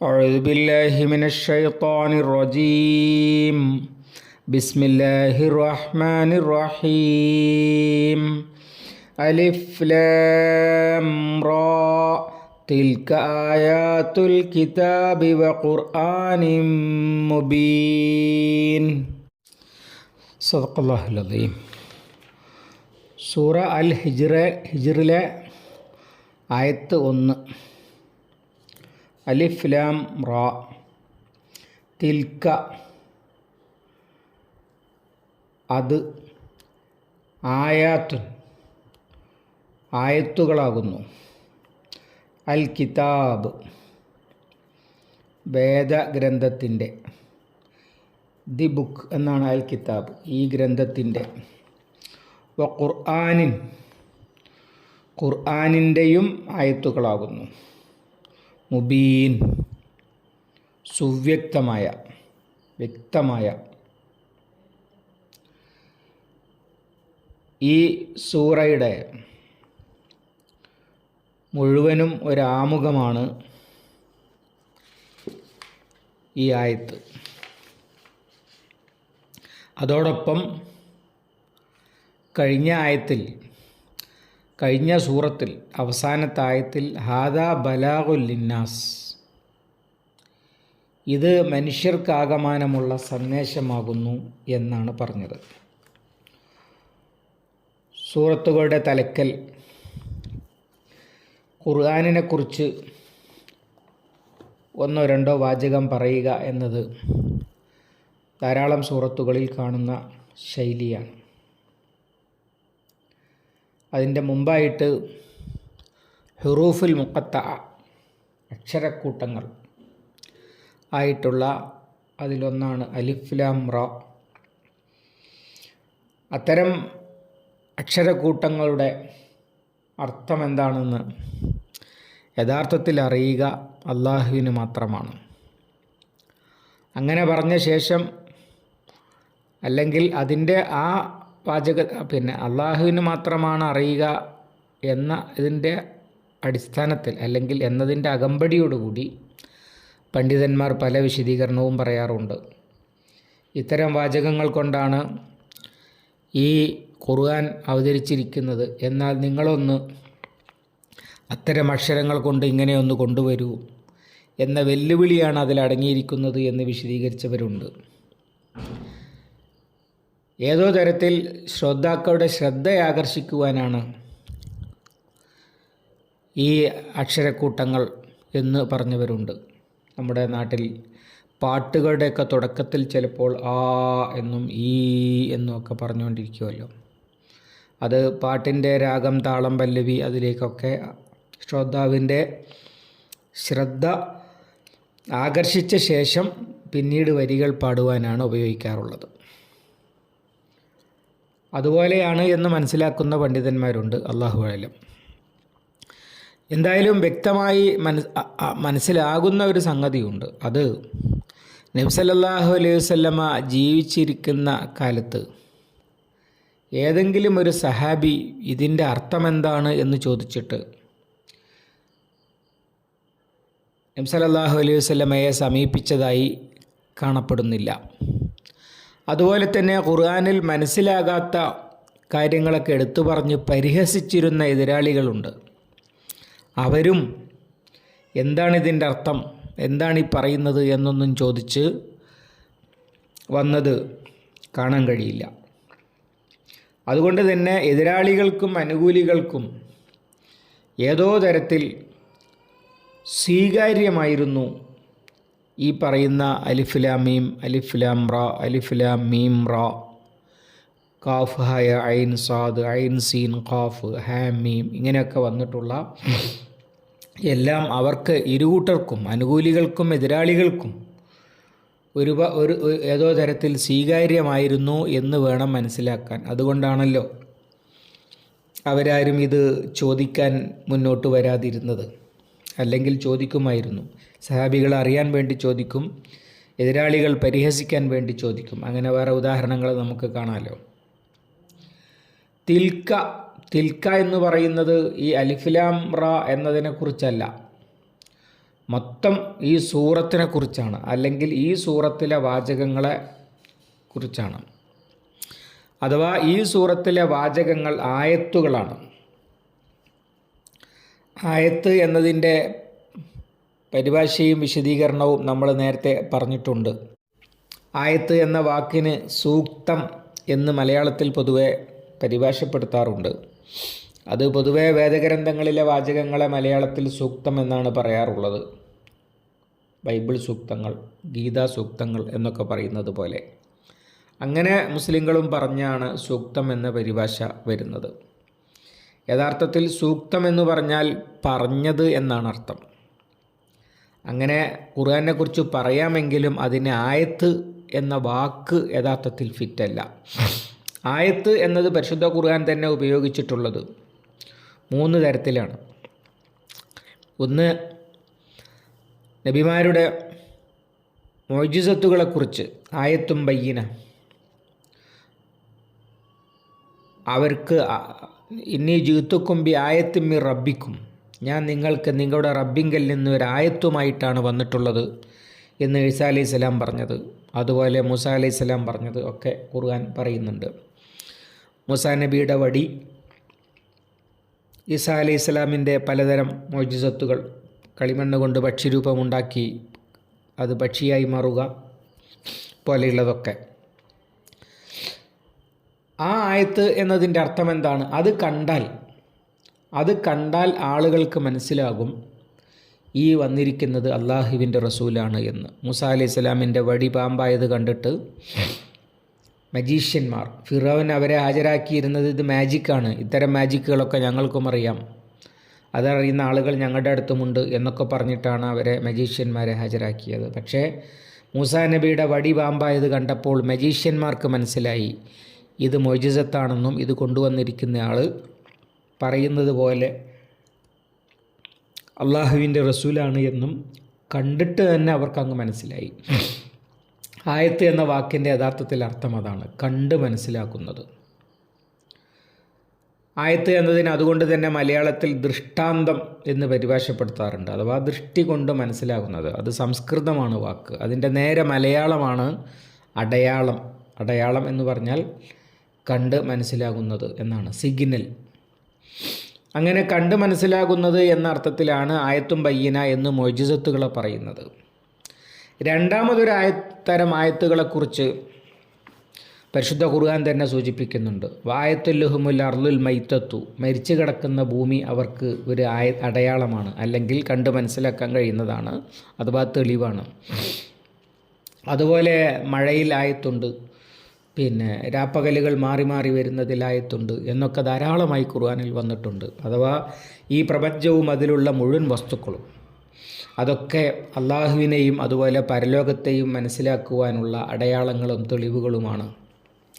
أعوذ بالله من الشيطان الرجيم بسم الله الرحمن الرحيم ألف لام را تلك آيات الكتاب وقرآن مبين صدق الله العظيم സൂറ അൽ ഹിജ്റ ഹിജ്റിലെ ആയത്ത് ഒന്ന് അലിഫ് ലാം റാ. തിൽക്ക. അത് ആയാത്ത് ആയത്തുകളാകുന്നു. അൽ കിതാബ് വേദഗ്രന്ഥത്തിന്റെ. ദി ബുക്ക് എന്നാണ് അൽ കിതാബ് ഈ ഗ്രന്ഥത്തിന്റെ. വ ഖുർആാനിൻ. ഖുർആാനിന്റെയും ആയത്തുകളാകുന്നു. മുബീൻ. സുവ്യക്തമായ വ്യക്തമായ. ഈ സൂറയുടെ മുഴുവനും ഒരാമുഖമാണ് ഈ ആയത്ത്. അതോടൊപ്പം കഴിഞ്ഞ ആയത്തിൽ കഴിഞ്ഞ സൂറത്തിൽ അവസാനത്തായത്തിൽ ഹാദ ബലാഗുല്ലിന്നാസ് ഇത് മനുഷ്യർക്കാകമാനമുള്ള സന്ദേശമാകുന്നു എന്നാണ് പറഞ്ഞത്. സൂറത്തുകളുടെ തലക്കൽ. ഖുർആാനിനെക്കുറിച്ച് ഒന്നോ രണ്ടോ വാചകം പറയുക എന്നത് ധാരാളം സൂറത്തുകളിൽ കാണുന്ന ശൈലിയാണ്. അതിന്റെ മുമ്പായിട്ട് ഹുറൂഫുൽ മുക്കത്ത അക്ഷരക്കൂട്ടങ്ങൾ ആയിട്ടുള്ള അതിലൊന്നാണ് അലിഫ്ലാം റ. അത്തരം അക്ഷരക്കൂട്ടങ്ങളുടെ അർത്ഥം എന്താണെന്ന് യഥാർത്ഥത്തിൽ അറിയുക അള്ളാഹുവിന് മാത്രമാണ്. അങ്ങനെ പറഞ്ഞ ശേഷം അല്ലെങ്കിൽ അതിന്റെ ആ വാചക പിന്നെ അള്ളാഹുവിന് മാത്രമാണ് അറിയുക എന്ന ഇതിന്റെ അടിസ്ഥാനത്തിൽ അല്ലെങ്കിൽ എന്നതിന്റെ അകമ്പടിയോടുകൂടി പണ്ഡിതന്മാർ പല വിശദീകരണവും പറയാറുണ്ട്. ഇത്തരം വാചകങ്ങൾ കൊണ്ടാണ് ഈ ഖുർആൻ അവതരിച്ചിരിക്കുന്നത്. എന്നാൽ നിങ്ങളൊന്ന് അത്തരം അക്ഷരങ്ങൾ കൊണ്ട് ഇങ്ങനെയൊന്ന് കൊണ്ടുവരൂ എന്ന വെല്ലുവിളിയാണ് അതിൽ അടങ്ങിയിരിക്കുന്നത് എന്ന് വിശദീകരിച്ചവരുണ്ട്. ഏതോ തരത്തിൽ ശ്രോതാക്കളുടെ ശ്രദ്ധയാകർഷിക്കുവാനാണ് ഈ അക്ഷരക്കൂട്ടങ്ങൾ എന്ന് പറഞ്ഞവരുണ്ട്. നമ്മുടെ നാട്ടിൽ പാട്ടുകളുടെയൊക്കെ തുടക്കത്തിൽ ചിലപ്പോൾ ആ എന്നും ഈ എന്നും ഒക്കെ പറഞ്ഞുകൊണ്ടിരിക്കുമല്ലോ അത് പാട്ടിന്റെ രാഗം താളം പല്ലവി അതിലേക്കൊക്കെ ശ്രോതാവിന്റെ ശ്രദ്ധ ആകർഷിച്ച ശേഷം പിന്നീട് വരികൾ പാടുവാനാണ് ഉപയോഗിക്കാറുള്ളത്. അതുപോലെയാണ് എന്ന് മനസ്സിലാക്കുന്ന പണ്ഡിതന്മാരുണ്ട്. അള്ളാഹു ആയാലും എന്തായാലും വ്യക്തമായി മനസ് മനസ്സിലാകുന്ന ഒരു സംഗതിയുണ്ട്. അത് നബ്സലല്ലാഹു അലൈഹി വല്ലമ ജീവിച്ചിരിക്കുന്ന കാലത്ത് ഏതെങ്കിലും ഒരു സഹാബി ഇതിന്റെ അർത്ഥമെന്താണ് എന്ന് ചോദിച്ചിട്ട് നബ്സലല്ലാഹു അലൈഹി വല്ലമയെ സമീപിച്ചതായി കാണപ്പെടുന്നില്ല. അതുപോലെ തന്നെ ഖുർആാനിൽ മനസ്സിലാകാത്ത കാര്യങ്ങളൊക്കെ എടുത്തു പറഞ്ഞ് പരിഹസിച്ചിരുന്ന എതിരാളികളുണ്ട്. അവരും എന്താണ് ഇതിന്റെ അർത്ഥം? എന്താണ് ഈ പറയുന്നത് എന്നൊന്നും ചോദിച്ച് വന്നത് കാണാൻ കഴിയില്ല. അതുകൊണ്ട് തന്നെ എതിരാളികൾക്കും അനുകൂലികൾക്കും ഏതോ തരത്തിൽ സ്വീകാര്യമായിരുന്നു ഈ പറയുന്ന അലിഫ്ലാം മീം അലിഫ്ലാം റ അലിഫ്ലാം മീം റ. കാഫ് ഹയ ഐൻ സാദ് ഐൻ സീൻ കാഫ് ഹാം മീം ഇങ്ങനെയൊക്കെ വന്നിട്ടുള്ള എല്ലാം അവർക്ക് ഇരുകൂട്ടർക്കും അനുകൂലികൾക്കും എതിരാളികൾക്കും ഒരു ഒരു ഏതോ തരത്തിൽ സ്വീകാര്യമായിരുന്നു എന്ന് വേണം മനസ്സിലാക്കാൻ. അതുകൊണ്ടാണല്ലോ അവരാരും ഇത് ചോദിക്കാൻ മുന്നോട്ട് വരാതിരുന്നത്. അല്ലെങ്കിൽ ചോദിക്കുമായിരുന്നു. സഹാബികൾ അറിയാൻ വേണ്ടി ചോദിക്കും എതിരാളികൾ പരിഹസിക്കാൻ വേണ്ടി ചോദിക്കും. അങ്ങനെ വേറെ ഉദാഹരണങ്ങൾ നമുക്ക് കാണാമല്ലോ തിൽക്ക തിൽക്ക എന്ന് പറയുന്നത് ഈ അലിഫിലാം റ എന്നതിനെക്കുറിച്ചല്ല. മൊത്തം ഈ സൂറത്തിനെ കുറിച്ചാണ് അല്ലെങ്കിൽ ഈ സൂറത്തിലെ വാചകങ്ങളെ കുറിച്ചാണ്. അഥവാ ഈ സൂറത്തിലെ വാചകങ്ങൾ ആയത്തുകളാണ്. ആയത്ത് എന്നതിന്റെ പരിഭാഷയും വിശദീകരണവും നമ്മൾ നേരത്തെ പറഞ്ഞിട്ടുണ്ട്. ആയത്ത് എന്ന വാക്കിന് സൂക്തം എന്ന് മലയാളത്തിൽ പൊതുവെ പരിഭാഷപ്പെടുത്താറുണ്ട്. അത് പൊതുവെ വേദഗ്രന്ഥങ്ങളിലെ വാചകങ്ങളെ മലയാളത്തിൽ സൂക്തം എന്നാണ് പറയാറുള്ളത്. ബൈബിൾ സൂക്തങ്ങൾ ഗീതാ സൂക്തങ്ങൾ എന്നൊക്കെ പറയുന്നത് പോലെ. അങ്ങനെ മുസ്ലിങ്ങളും പറഞ്ഞാണ് സൂക്തം എന്ന പരിഭാഷ വരുന്നത്. യഥാർത്ഥത്തിൽ സൂക്തം എന്ന് പറഞ്ഞാൽ പറഞ്ഞത് എന്നാണ് അർത്ഥം. അങ്ങനെ ഖുർആാനെ കുറിച്ച് പറയാമെങ്കിലും അതിന് ആയത്ത് എന്ന വാക്ക് യഥാർത്ഥത്തിൽ ഫിറ്റല്ല. ആയത്ത് എന്നത് പരിശുദ്ധ ഖുർആൻ തന്നെ ഉപയോഗിച്ചിട്ടുള്ളത് മൂന്ന് തരത്തിലാണ്. ഒന്ന് നബിമാരുടെ മോജിസത്തുകളെക്കുറിച്ച് ആയത്തും ബയ്യന. അവർക്ക് ഇന്നീ ജീത്തുക്കും ബി ആയത്തും മി റബ്ബിക്കും. ഞാൻ നിങ്ങൾക്ക് നിങ്ങളുടെ റബ്ബിങ്കൽ നിന്ന് ഒരു ആയത്തുമായിട്ടാണ് വന്നിട്ടുള്ളത് എന്ന് ഈസ അലൈഹി സ്വലാം പറഞ്ഞത്. അതുപോലെ മുസ അലൈഹി സ്വലാം പറഞ്ഞത് ഒക്കെ ഖുർആൻ പറയുന്നുണ്ട്. മുസാ നബിയുടെ വടി ഈസ അലൈഹി സ്വലാമിന്റെ പലതരം മോജിസത്തുകൾ കളിമണ്ണ് കൊണ്ട് ഭക്ഷ്യരൂപമുണ്ടാക്കി അത് പക്ഷിയായി മാറുക പോലെയുള്ളതൊക്കെ. ആ ആയത്ത് എന്നതിന്റെ അർത്ഥം എന്താണ് അത് കണ്ടാൽ അത് കണ്ടാൽ ആളുകൾക്ക് മനസ്സിലാകും ഈ വന്നിരിക്കുന്നത് അള്ളാഹുവിന്റെ റസൂലാണ് എന്ന്. മുസ അലൈഹി സ്വലാമിന്റെ വടി പാമ്പായത് കണ്ടിട്ട് മജീഷ്യന്മാർ ഫിറോവൻ അവരെ ഹാജരാക്കിയിരുന്നത് ഇത് മാജിക്കാണ് ഇത്തരം മാജിക്കുകളൊക്കെ ഞങ്ങൾക്കും അറിയാം. അതറിയുന്ന ആളുകൾ ഞങ്ങളുടെ അടുത്തുമുണ്ട് എന്നൊക്കെ പറഞ്ഞിട്ടാണ് അവരെ മജീഷ്യന്മാരെ ഹാജരാക്കിയത്. പക്ഷേ മൂസാ നബിയുടെ വടി പാമ്പായത് കണ്ടപ്പോൾ മജീഷ്യന്മാർക്ക് മനസ്സിലായി ഇത് മൊയ്ജിസത്താണെന്നും ഇത് കൊണ്ടുവന്നിരിക്കുന്ന ആൾ പറയുന്നത് പോലെ അള്ളാഹുവിന്റെ റസൂലാണ് എന്നും കണ്ടിട്ട് തന്നെ അവർക്ക് അങ്ങ് മനസ്സിലായി. ആയത്ത് എന്ന വാക്കിന്റെ യഥാർത്ഥത്തിൽ അർത്ഥം അതാണ് കണ്ട് മനസ്സിലാക്കുന്നത്. ആയത്ത് എന്നതിന് അതുകൊണ്ട് തന്നെ മലയാളത്തിൽ ദൃഷ്ടാന്തം എന്ന് പരിഭാഷപ്പെടുത്താറുണ്ട്. അഥവാ ദൃഷ്ടി കൊണ്ട് മനസ്സിലാകുന്നത്. അത് സംസ്കൃതമാണ് വാക്ക്. അതിന്റെ നേരെ മലയാളമാണ് അടയാളം. അടയാളം എന്ന് പറഞ്ഞാൽ കണ്ട് മനസ്സിലാകുന്നത് എന്നാണ്. സിഗ്നൽ. അങ്ങനെ കണ്ട് മനസ്സിലാകുന്നത് എന്ന അർത്ഥത്തിലാണ് ആയത്തും ബയ്യന എന്ന് മൊയ്ജിസത്തുകളെ പറയുന്നത്. രണ്ടാമതൊരു ആയത്തരം ആയത്തുകളെക്കുറിച്ച് പരിശുദ്ധ ഖുർആൻ തന്നെ സൂചിപ്പിക്കുന്നുണ്ട്. വായത്തുല്ലുഹുമുൽ അർലുൽ മൈത്തത്തു മരിച്ചു കിടക്കുന്ന ഭൂമി അവർക്ക് ഒരു ആയ അടയാളമാണ്. അല്ലെങ്കിൽ കണ്ട് മനസ്സിലാക്കാൻ കഴിയുന്നതാണ്. അഥവാ തെളിവാണ്. അതുപോലെ മഴയിൽ ആയത്തുണ്ട്. പിന്നെ രാപ്പകലുകൾ മാറി മാറി വരുന്നതിലായത്തുണ്ട് എന്നൊക്കെ ധാരാളമായി ഖുർആനിൽ വന്നിട്ടുണ്ട്. അഥവാ ഈ പ്രപഞ്ചവും അതിലുള്ള മുഴുവൻ വസ്തുക്കളും. അതൊക്കെ അള്ളാഹുവിനെയും അതുപോലെ പരലോകത്തെയും മനസ്സിലാക്കുവാനുള്ള അടയാളങ്ങളും തെളിവുകളുമാണ്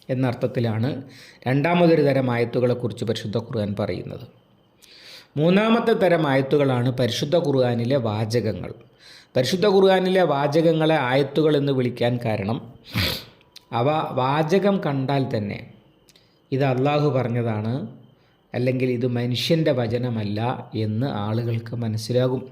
എന്നർത്ഥത്തിലാണ് രണ്ടാമതൊരു തരം ആയത്തുകളെക്കുറിച്ച് പരിശുദ്ധ ഖുർആൻ പറയുന്നത്. മൂന്നാമത്തെ തരം ആയത്തുകളാണ് പരിശുദ്ധ ഖുർആാനിലെ വാചകങ്ങൾ. പരിശുദ്ധ ഖുർആാനിലെ വാചകങ്ങളെ ആയത്തുകൾ എന്ന് വിളിക്കാൻ കാരണം അവ വാചകം കണ്ടാൽ തന്നെ. ഇത് അള്ളാഹു പറഞ്ഞതാണ് അല്ലെങ്കിൽ ഇത് മനുഷ്യന്റെ വചനമല്ല എന്ന് ആളുകൾക്ക് മനസ്സിലാകും.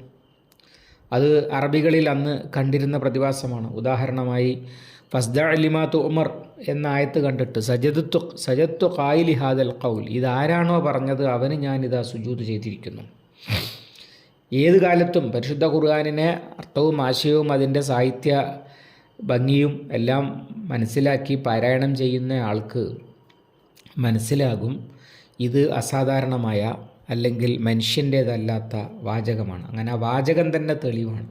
അത് അറബികളിൽ അന്ന് കണ്ടിരുന്ന പ്രതിഭാസമാണ്. ഉദാഹരണമായി ഫസ്ദ അലിമാത്തു ഉമർ എന്ന ആയത്ത് കണ്ടിട്ട് സജദത്തു സജത്തു കായിലി ഹാദൽ കൗൽ ഇതാരാണോ പറഞ്ഞത് അവന് ഞാനിതാ സുജൂത് ചെയ്തിരിക്കുന്നു. ഏത് കാലത്തും പരിശുദ്ധ ഖുർആാനിനെ അർത്ഥവും ആശയവും അതിന്റെ സാഹിത്യ ഭംഗിയും എല്ലാം മനസ്സിലാക്കി പാരായണം ചെയ്യുന്ന ആൾക്ക് മനസ്സിലാകും. ഇത് അസാധാരണമായ അല്ലെങ്കിൽ മനുഷ്യന്റേതല്ലാത്ത വാചകമാണ്. അങ്ങനെ ആ വാചകം തന്നെ തെളിവാണ്.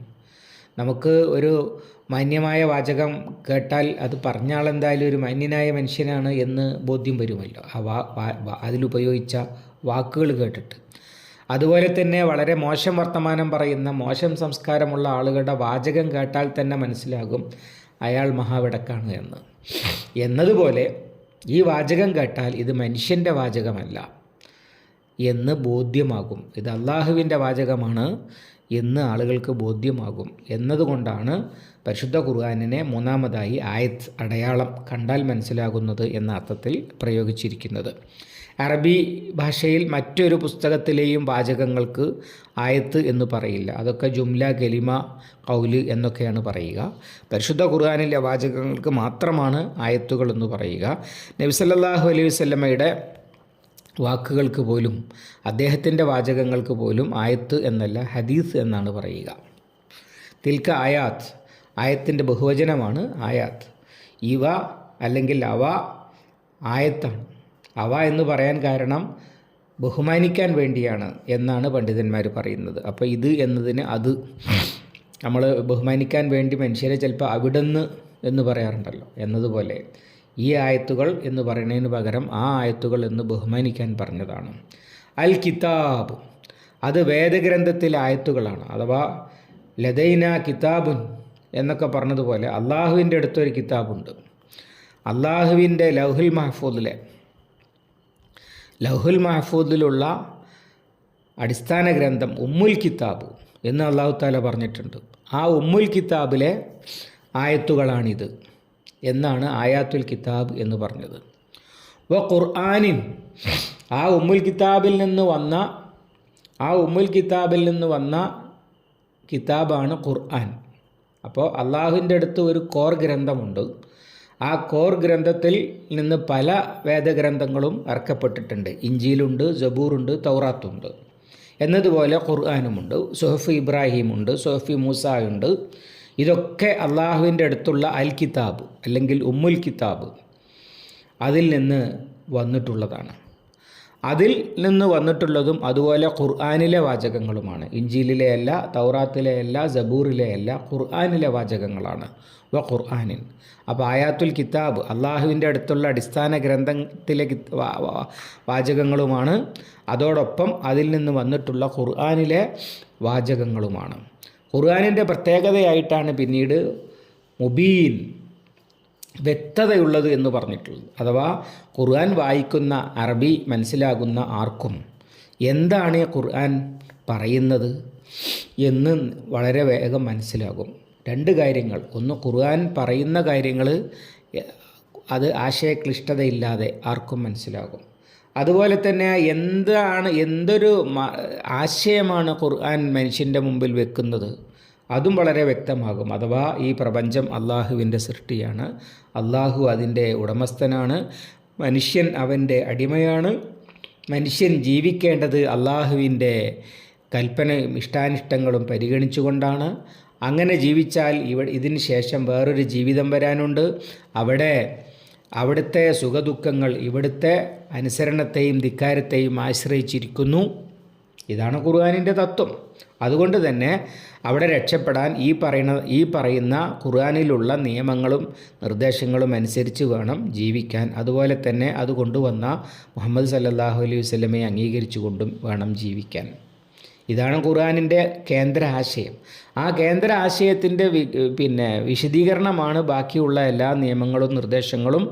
നമുക്ക് ഒരു മാന്യമായ വാചകം കേട്ടാൽ അത് പറഞ്ഞ എന്തായാലും ഒരു മാന്യനായ മനുഷ്യനാണ് എന്ന് ബോധ്യം വരുമല്ലോ. ആ വാ അതിലുപയോഗിച്ച വാക്കുകൾ കേട്ടിട്ട്. അതുപോലെ തന്നെ വളരെ മോശം വർത്തമാനം പറയുന്ന മോശം സംസ്കാരമുള്ള ആളുകളുടെ വാചകം കേട്ടാൽ തന്നെ മനസ്സിലാകും. അയാൾ മഹാവിടക്കാണ് എന്ന്. എന്നതുപോലെ ഈ വാചകം കേട്ടാൽ ഇത് മനുഷ്യന്റെ വാചകമല്ല എന്ന് ബോധ്യമാകും. ഇത് അള്ളാഹുവിന്റെ വാചകമാണ് എന്ന് ആളുകൾക്ക് ബോധ്യമാകും. എന്നതുകൊണ്ടാണ് പരിശുദ്ധ ഖുർആാനിനെ മൂന്നാമതായി ആയത് അടയാളം കണ്ടാൽ മനസ്സിലാകുന്നത് എന്ന അർത്ഥത്തിൽ പ്രയോഗിച്ചിരിക്കുന്നത്. അറബി ഭാഷയിൽ മറ്റൊരു പുസ്തകത്തിലെയും വാചകങ്ങൾക്ക് ആയത്ത് എന്ന് പറയില്ല. അതൊക്കെ ജുംല ഗലിമ കൗൽ എന്നൊക്കെയാണ് പറയുക. പരിശുദ്ധ ഖുർആാനിലെ വാചകങ്ങൾക്ക് മാത്രമാണ് ആയത്തുകൾ എന്ന് പറയുക. നബിസല്ലാഹു അലൈഹി വല്ലമയുടെ വാക്കുകൾക്ക് പോലും അദ്ദേഹത്തിന്റെ വാചകങ്ങൾക്ക് പോലും ആയത്ത് എന്നല്ല ഹദീസ് എന്നാണ് പറയുക. തിൽക്ക ആയാത്ത് ആയത്തിന്റെ ബഹുവചനമാണ് ആയാത്ത്. ഇവ അല്ലെങ്കിൽ അവ ആയത്താണ്. അവ എന്ന് പറയാൻ കാരണം ബഹുമാനിക്കാൻ വേണ്ടിയാണ് എന്നാണ് പണ്ഡിതന്മാർ പറയുന്നത്. അപ്പോൾ ഇത് എന്നതിന് അത് നമ്മൾ ബഹുമാനിക്കാൻ വേണ്ടി മനുഷ്യരെ ചിലപ്പോൾ അവിടുന്ന് എന്ന് പറയാറുണ്ടല്ലോ എന്നതുപോലെ. ഈ ആയത്തുകൾ എന്ന് പറയുന്നതിന് പകരം ആ ആയത്തുകൾ എന്ന് ബഹുമാനിക്കാൻ പറഞ്ഞതാണ്. അൽ കിതാബ്. അത് വേദഗ്രന്ഥത്തിലെ ആയത്തുകളാണ്. അഥവാ ലതൈന കിതാബുൻ എന്നൊക്കെ പറഞ്ഞതുപോലെ അള്ളാഹുവിന്റെ അടുത്തൊരു കിതാബുണ്ട്. അള്ളാഹുവിന്റെ ലൗഹുൽ മഹഫൂദിലെ ലൗഹുൽ മഹഫൂദിലുള്ള അടിസ്ഥാന ഗ്രന്ഥം ഉമ്മുൽ കിതാബ് എന്ന് അള്ളാഹു താല പറഞ്ഞിട്ടുണ്ട്. ആ ഉമ്മുൽ കിതാബിലെ ആയത്തുകളാണിത് എന്നാണ് ആയാത്തുൽ കിതാബ് എന്ന് പറഞ്ഞത്. വ ഖുർആാനിൻ ആ ഉമ്മുൽ കിതാബിൽ നിന്ന് വന്ന ആ ഉമ്മുൽ കിതാബിൽ നിന്ന് വന്ന കിതാബാണ് ഖുർആൻ. അപ്പോൾ അള്ളാഹുവിന്റെ അടുത്ത് ഒരു കോർ ഗ്രന്ഥമുണ്ട്. ആ കോർ ഗ്രന്ഥത്തിൽ നിന്ന് പല വേദഗ്രന്ഥങ്ങളും ഇറക്കപ്പെട്ടിട്ടുണ്ട് ഇഞ്ചിയിലുണ്ട് ജബൂറുണ്ട് തൗറാത്തുണ്ട്. എന്നതുപോലെ ഖുർആാനുമുണ്ട് സുഹഫ് ഇബ്രാഹിമുണ്ട് സുഹഫി മൂസായുണ്ട്. ഇതൊക്കെ അള്ളാഹുവിന്റെ അടുത്തുള്ള അൽ കിതാബ് അല്ലെങ്കിൽ ഉമ്മുൽ കിതാബ് അതിൽ നിന്ന് വന്നിട്ടുള്ളതാണ്. അതിൽ നിന്ന് വന്നിട്ടുള്ളതും അതുപോലെ ഖുർആാനിലെ വാചകങ്ങളുമാണ്. ഇഞ്ചിയിലെ അല്ല തൗറാത്തിലെ അല്ല ജബൂറിലെ അല്ല ഖുർആാനിലെ വാചകങ്ങളാണ്. വ ഖുർആാനിൻ. അപ്പോൾ ആയാത്തുൽ കിതാബ് അള്ളാഹുവിന്റെ അടുത്തുള്ള അടിസ്ഥാന ഗ്രന്ഥത്തിലെ വാചകങ്ങളുമാണ്. അതോടൊപ്പം അതിൽ നിന്ന് വന്നിട്ടുള്ള ഖുർആാനിലെ വാചകങ്ങളുമാണ്. ഖുർആാനിന്റെ പ്രത്യേകതയായിട്ടാണ് പിന്നീട് മുബീൻ വ്യക്തതയുള്ളത് എന്ന് പറഞ്ഞിട്ടുള്ളത്. അഥവാ ഖുർആൻ വായിക്കുന്ന അറബി മനസ്സിലാകുന്ന ആർക്കും എന്താണ് ഖുർആൻ പറയുന്നത് എന്ന് വളരെ വേഗം മനസ്സിലാകും. രണ്ട് കാര്യങ്ങൾ. ഒന്ന് ഖുർആൻ പറയുന്ന കാര്യങ്ങൾ അത് ആശയക്ലിഷ്ടതയില്ലാതെ ആർക്കും മനസ്സിലാകും. അതുപോലെ തന്നെ എന്താണ് എന്തൊരു ആശയമാണ് ഖുർആൻ മനുഷ്യന്റെ മുമ്പിൽ വെക്കുന്നത്? അതും വളരെ വ്യക്തമാകും. അഥവാ ഈ പ്രപഞ്ചം അള്ളാഹുവിന്റെ സൃഷ്ടിയാണ്. അള്ളാഹു അതിന്റെ ഉടമസ്ഥനാണ്. മനുഷ്യൻ അവന്റെ അടിമയാണ്. മനുഷ്യൻ ജീവിക്കേണ്ടത് അള്ളാഹുവിന്റെ കൽപ്പനയും ഇഷ്ടാനിഷ്ടങ്ങളും പരിഗണിച്ചുകൊണ്ടാണ്. അങ്ങനെ ജീവിച്ചാൽ ഇവ ഇതിന് ശേഷം വേറൊരു ജീവിതം വരാനുണ്ട്. അവിടെ അവിടുത്തെ സുഖദുഃഖങ്ങൾ ഇവിടുത്തെ അനുസരണത്തെയും ധിക്കാരത്തെയും ആശ്രയിച്ചിരിക്കുന്നു. ഇതാണ് ഖുർആാനിന്റെ തത്വം. അതുകൊണ്ട് തന്നെ അവിടെ രക്ഷപ്പെടാൻ ഈ പറയുന്ന ഈ പറയുന്ന ഖുർആാനിലുള്ള നിയമങ്ങളും നിർദ്ദേശങ്ങളും അനുസരിച്ച് വേണം ജീവിക്കാൻ. അതുപോലെ തന്നെ അത് കൊണ്ടുവന്ന മുഹമ്മദ് സല്ലാഹു അലൈഹി വസ്ലമെ അംഗീകരിച്ചുകൊണ്ടും വേണം ജീവിക്കാൻ. ഇതാണ് ഖുർആാനിന്റെ കേന്ദ്ര ആശയം ആ കേന്ദ്ര ആശയത്തിന്റെ പിന്നെ വിശദീകരണമാണ് ബാക്കിയുള്ള എല്ലാ നിയമങ്ങളും നിർദ്ദേശങ്ങളും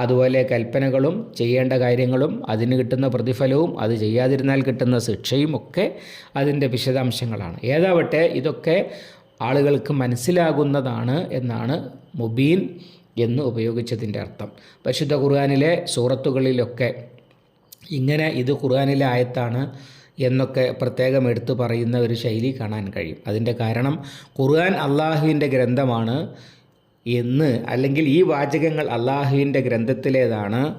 അതുപോലെ കൽപ്പനകളും ചെയ്യേണ്ട കാര്യങ്ങളും അതിന് കിട്ടുന്ന പ്രതിഫലവും അത് ചെയ്യാതിരുന്നാൽ കിട്ടുന്ന ശിക്ഷയും ഒക്കെ അതിന്റെ വിശദാംശങ്ങളാണ്. ഏതാവട്ടെ ഇതൊക്കെ ആളുകൾക്ക് മനസ്സിലാകുന്നതാണ് എന്നാണ് മുബീൻ എന്ന് ഉപയോഗിച്ചതിന്റെ അർത്ഥം. പരിശുദ്ധ ഖുർആാനിലെ സൂറത്തുകളിലൊക്കെ ഇങ്ങനെ ഇത് ഖുർആാനിലെ ആയത്താണ് എന്നൊക്കെ പ്രത്യേകം എടുത്തു പറയുന്ന ഒരു ശൈലി കാണാൻ കഴിയും. അതിന്റെ കാരണം ഖുർആൻ അള്ളാഹുവിന്റെ ഗ്രന്ഥമാണ്. എന്ന് അല്ലെങ്കിൽ ഈ വാചകങ്ങൾ അള്ളാഹുവിന്റെ ഗ്രന്ഥത്തിലേതാണ്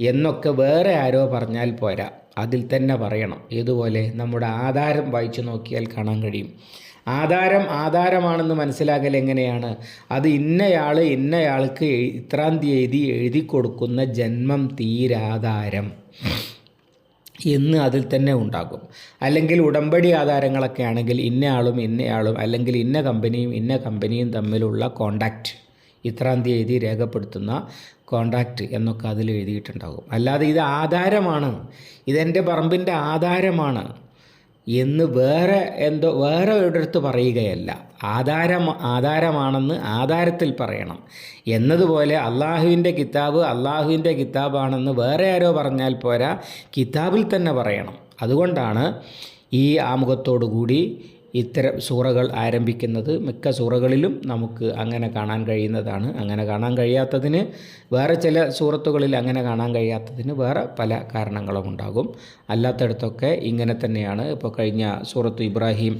എന്നൊക്കെ വേറെ ആരോ പറഞ്ഞാൽ പോരാ. അതിൽ തന്നെ പറയണം. ഇതുപോലെ നമ്മുടെ ആധാരം വായിച്ചു നോക്കിയാൽ കാണാൻ കഴിയും. ആധാരം ആധാരമാണെന്ന് മനസ്സിലാക്കൽ എങ്ങനെയാണ്? അത് ഇന്നയാൾ ഇന്നയാൾക്ക് ഇത്രാം തീയതി എഴുതി കൊടുക്കുന്ന ജന്മം തീരാധാരം എന്ന് അതിൽ തന്നെ ഉണ്ടാകും. അല്ലെങ്കിൽ ഉടമ്പടി ആധാരങ്ങളൊക്കെ ആണെങ്കിൽ ഇന്നയാളും ഇന്നയാളും അല്ലെങ്കിൽ ഇന്ന കമ്പനിയും ഇന്ന കമ്പനിയും തമ്മിലുള്ള കോണ്ടാക്റ്റ് ഇത്രാം തീയതി രേഖപ്പെടുത്തുന്ന കോണ്ടാക്റ്റ് എന്നൊക്കെ അതിൽ എഴുതിയിട്ടുണ്ടാകും. അല്ലാതെ ഇത് ആധാരമാണ്. ഇതെന്റെ പറമ്പിന്റെ ആധാരമാണ് എന്ന് വേറെ എന്തോ വേറെ ഒരിടത്ത് പറയുകയല്ല. ആധാരം ആധാരമാണെന്ന് ആധാരത്തിൽ പറയണം. എന്നതുപോലെ അള്ളാഹുവിന്റെ കിതാബ് അള്ളാഹുവിന്റെ കിതാബാണെന്ന് വേറെ ആരോ പറഞ്ഞാൽ പോരാ കിതാബിൽ തന്നെ പറയണം. അതുകൊണ്ടാണ് ഈ ആമുഖത്തോടു കൂടി ഇത്തരം സൂറകൾ ആരംഭിക്കുന്നത് മിക്ക സൂറകളിലും നമുക്ക് അങ്ങനെ കാണാൻ കഴിയുന്നതാണ്. അങ്ങനെ കാണാൻ കഴിയാത്തതിന് വേറെ ചില സൂറത്തുകളിൽ അങ്ങനെ കാണാൻ കഴിയാത്തതിന് വേറെ പല കാരണങ്ങളും ഉണ്ടാകും. അല്ലാത്തടത്തൊക്കെ ഇങ്ങനെ തന്നെയാണ്. ഇപ്പോൾ കഴിഞ്ഞ സൂറത്ത് ഇബ്രാഹിം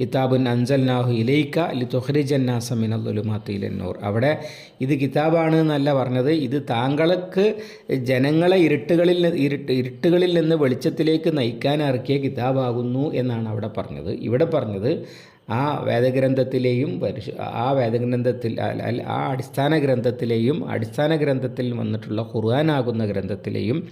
കിതാബുൻ അൻസൽനാഹു ഇലൈക്ക ലി തുഹ്രിജന്നാസമിനുലുമാത്തിലന്നൂർ അവിടെ ഇത് കിതാബാണ് എന്നല്ല പറഞ്ഞത്. ഇത് താങ്കൾക്ക് ജനങ്ങളെ ഇരുട്ടുകളിൽ ഇരുട്ട് ഇരുട്ടുകളിൽ നിന്ന് വെളിച്ചത്തിലേക്ക് നയിക്കാൻ ഇറക്കിയ കിതാബാകുന്നു എന്നാണ് അവിടെ പറഞ്ഞത്. ഇവിടെ പറഞ്ഞത് ആ വേദഗ്രന്ഥത്തിലെയും പരിശു ആ വേദഗ്രന്ഥത്തിൽ ആ അടിസ്ഥാന ഗ്രന്ഥത്തിലെയും അടിസ്ഥാന ഗ്രന്ഥത്തിൽ വന്നിട്ടുള്ള ഖുർആനാകുന്ന ഗ്രന്ഥത്തിലെയും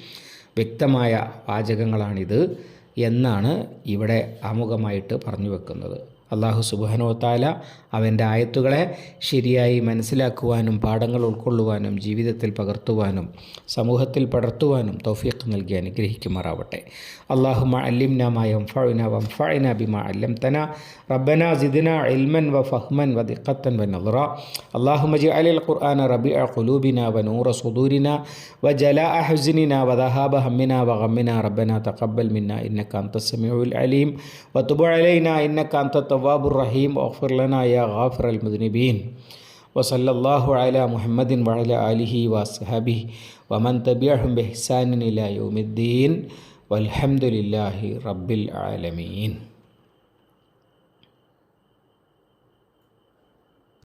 വ്യക്തമായ വാചകങ്ങളാണിത്. എന്നാണ് ഇവിടെ ആമുഖമായിട്ട് പറഞ്ഞു വെക്കുന്നത്. അള്ളാഹു സുബാനോത്താല അവന്റെ ആയത്തുകളെ ശരിയായി മനസ്സിലാക്കുവാനും പാഠങ്ങൾ ഉൾക്കൊള്ളുവാനും ജീവിതത്തിൽ പകർത്തുവാനും സമൂഹത്തിൽ പടർത്തുവാനും തൗഫീഖ് നൽകി അനുഗ്രഹിക്കുമാറാവട്ടെ. അള്ളാഹു അല്ലിംന ഫഴുന വം ഫഴന ബിമ അല്ലം തന ربنا زدنا علما وفهما ودقة ونظرا. اللهم اجعل القرآن ربيع قلوبنا ونور صدورنا وجلاء حزننا وذهاب همنا وغمنا. ربنا تقبل منا إنك أنت السميع العليم. وتب علينا إنك أنت التواب الرحيم. واغفر لنا يا غافر المذنبين. وصلى الله على محمد وعلى آله وصحبه ومن تبعهم بإحسان إلى يوم الدين. والحمد لله رب العالمين.